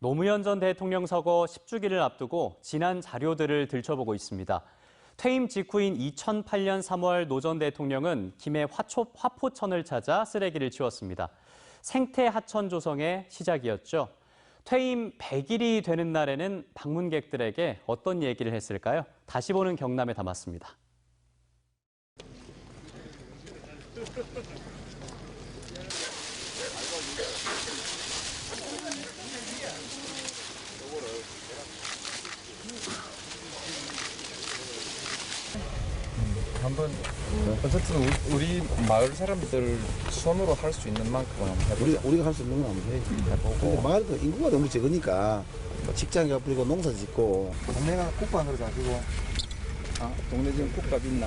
노무현 전 대통령 서거 10주기를 앞두고 지난 자료들을 들춰보고 있습니다. 퇴임 직후인 2008년 3월 노 전 대통령은 김해 화초, 화포천을 찾아 쓰레기를 치웠습니다. 생태 하천 조성의 시작이었죠. 퇴임 100일이 되는 날에는 방문객들에게 어떤 얘기를 했을까요? 다시 보는 경남에 담았습니다. 한번 어쨌든 우리, 우리 마을 사람들 손으로 할 수 있는 만큼 한번 해보자. 우리가, 우리가 할 수 있는 건 한번 해. 근데 마을도 인구가 너무 적으니까 뭐 직장 가버리고 농사 짓고 동네가 국방으로 가지고 아, 동네 지금 국밥 있나?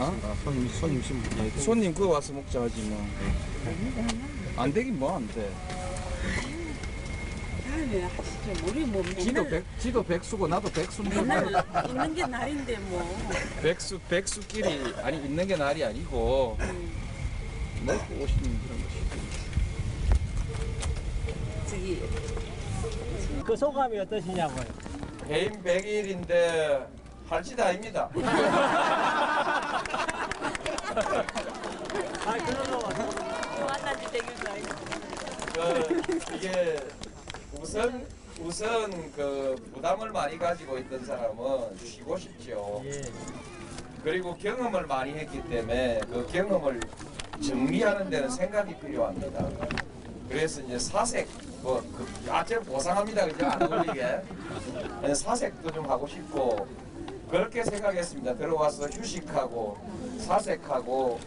어? 손님 손님 심 손님 그거 와서 먹자 하지 뭐. 안 되긴 뭐 안 돼. 다음에 하시죠. 우리 뭐 지도 맨날 백 지도 백수고 나도 백수인데 맨날 있는 게 나인데 뭐. 백수 백수끼리 아니 있는 게 날이 아니고 먹고 오시는 그런 것이. 저기 그 소감이 어떠시냐고요? 개인 100일인데 할 짓 아닙니다. 아, 그러면 만난 지 되길도 아니고. 그 이게 우선 우선 그 부담을 많이 가지고 있던 사람은 쉬고 싶죠. 예. 그리고 경험을 많이 했기 때문에 그 경험을 정리하는 데는 생각이 필요합니다. 그래서 이제 사색 뭐그 아주 보상합니다 그죠 안 걸리게 네, 사색도 좀 하고 싶고 그렇게 생각했습니다. 들어와서 휴식하고 사색하고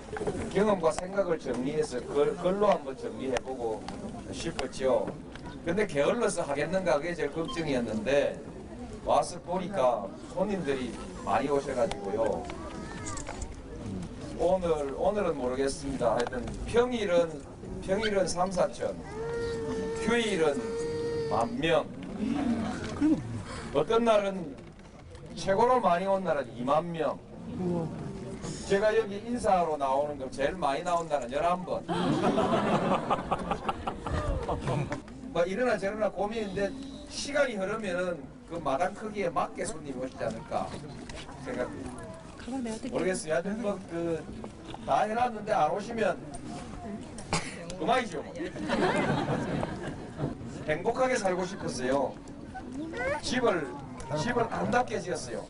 경험과 생각을 정리해서 글, 글로 한번 정리해보고 싶었죠. 근데 게을러서 하겠는가 그게 제일 걱정이었는데 와서 보니까 손님들이 많이 오셔가지고요. 오늘 오늘은 모르겠습니다. 하여튼 평일은 평일은 3, 4천, 휴일은 만 명. 어떤 날은 최고로 많이 온 날은 2만 명. 제가 여기 인사하러 나오는 거 제일 많이 나온 날은 11번. 뭐 이러나 저러나 고민인데 시간이 흐르면은 그 마당 크기에 맞게 손님이 오시지 않을까 생각합니다. 모르겠어요. 하여튼 뭐그다 해놨는데 안 오시면 그만이죠. 뭐. 행복하게 살고 싶었어요. 집을 집을 아름답게 지었어요.